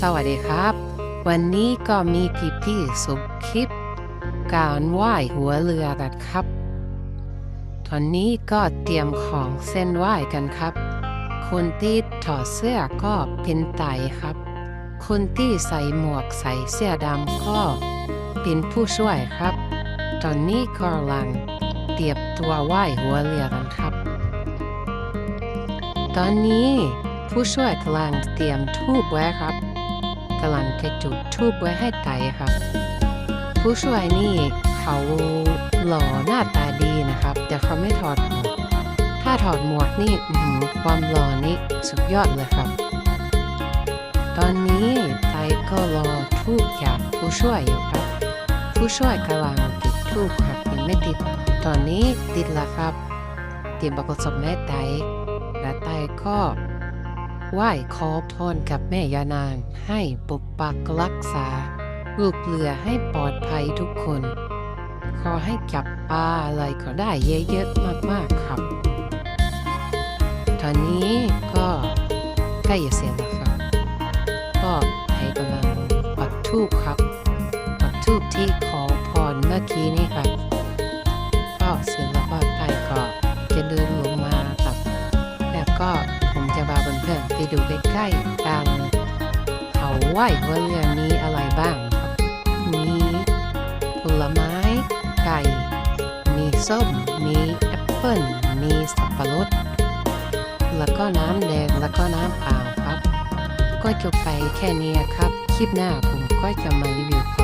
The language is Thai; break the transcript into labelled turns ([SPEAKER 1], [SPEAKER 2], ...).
[SPEAKER 1] สวัสดีครับ วันนี้ก็มีพี่พี่ๆสุคลิป การไหว้หัวเรือกันครับ ตอนนี้ก็เตรียมของเส้นไหว้กันครับ คนที่ถอดเสื้อก็เป็นไตครับ คนที่ใส่หมวกใส่เสื้อดำก็เป็นผู้ช่วยครับ ตอนนี้กำลังเตรียมตัวไหว้หัวเรือกันครับ ตอนนี้ผู้ช่วยกำลังเตรียมทูบไว้ครับ กำลังจะจุดทูบไว้ให้ไก่ครับ ผู้ช่วยนี่เขาหล่อหน้าตาดีนะครับ แต่เขาไม่ถอดหมวกถ้าถอดหมวกนี่ความหล่อนี่สุดยอดเลยครับ ตอนนี้ไตก็รอทูบจากผู้ช่วยอยู่ครับ ผู้ช่วยกำลังติดทูบครับยังไม่ติดตอนนี้ติดแล้วครับเตรียมประกอบแม่ไตและไตก็ ไหว้ขอพรกับแม่ยานาง ให้ปกปักรักษา ลูกเรือให้ปลอดภัยทุกคน ขอให้จับปลาอะไรก็ได้เยอะๆมากๆครับ ตอนนี้ก็ใกล้จะเสร็จแล้วครับ ก็ไทยกำลังปัดทูบครับ ปัดทูบที่ขอพรเมื่อกี้นี่ครับก็เสร็จแล้วก็ไทยก็จะเดินลงมาครับ แล้วก็ผม เพื่อนไปดูใกล้ๆกันเขาไหว้หัวเรือมีอะไรบ้างครับ มีผลไม้ไก่ มีส้ม มีแอปเปิ้ล มีสับปะรด แล้วก็น้ำแดง แล้วก็น้ำเปล่าครับ ก็จบไปแค่นี้ครับ คลิปหน้าผมก็จะมารีวิวคว